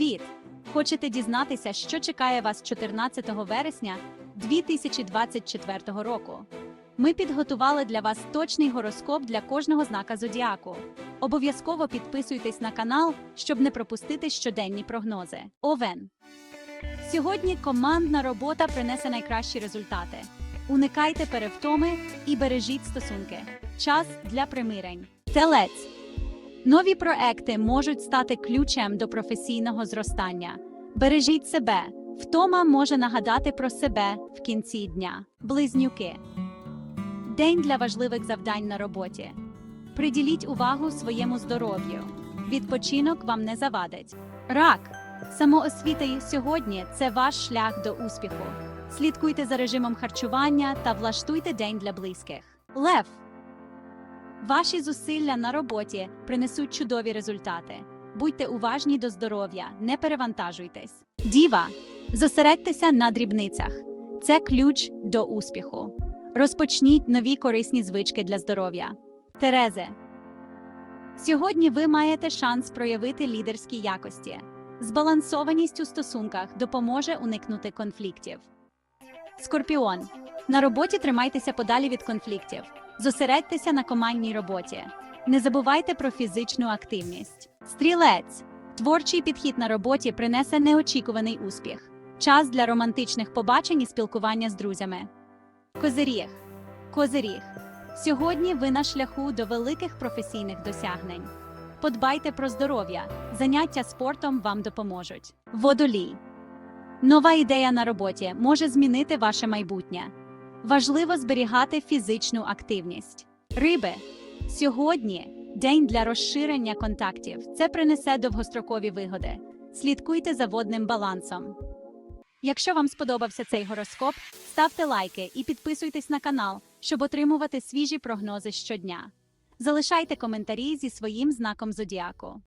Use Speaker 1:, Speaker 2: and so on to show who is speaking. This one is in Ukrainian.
Speaker 1: Привіт! Хочете дізнатися, що чекає вас 14 вересня 2024 року? Ми підготували для вас точний гороскоп для кожного знака зодіаку. Обов'язково підписуйтесь на канал, щоб не пропустити щоденні прогнози. Овен. Сьогодні командна робота принесе найкращі результати. Уникайте перевтоми і бережіть стосунки. Час для примирень. Телець. Нові проекти можуть стати ключем до професійного зростання. Бережіть себе. Втома може нагадати про себе в кінці дня. Близнюки. День для важливих завдань на роботі. Приділіть увагу своєму здоров'ю. Відпочинок вам не завадить. Рак. Самоосвіта і сьогодні це ваш шлях до успіху. Слідкуйте за режимом харчування та влаштуйте день для близьких. Лев. Ваші зусилля на роботі принесуть чудові результати. Будьте уважні до здоров'я, не перевантажуйтесь. Діва, зосередьтеся на дрібницях. Це ключ до успіху. Розпочніть нові корисні звички для здоров'я. Терезе. Сьогодні ви маєте шанс проявити лідерські якості. Збалансованість у стосунках допоможе уникнути конфліктів. Скорпіон. На роботі тримайтеся подалі від конфліктів. Зосередьтеся на командній роботі. Не забувайте про фізичну активність. Стрілець. Творчий підхід на роботі принесе неочікуваний успіх. Час для романтичних побачень і спілкування з друзями. Козиріг. Козиріг. Сьогодні ви на шляху до великих професійних досягнень. Подбайте про здоров'я. Заняття спортом вам допоможуть. Водолій. Нова ідея на роботі може змінити ваше майбутнє. Важливо зберігати фізичну активність. Риби. Сьогодні день для розширення контактів. Це принесе довгострокові вигоди. Слідкуйте за водним балансом. Якщо вам сподобався цей гороскоп, ставте лайки і підписуйтесь на канал, щоб отримувати свіжі прогнози щодня. Залишайте коментарі зі своїм знаком зодіаку.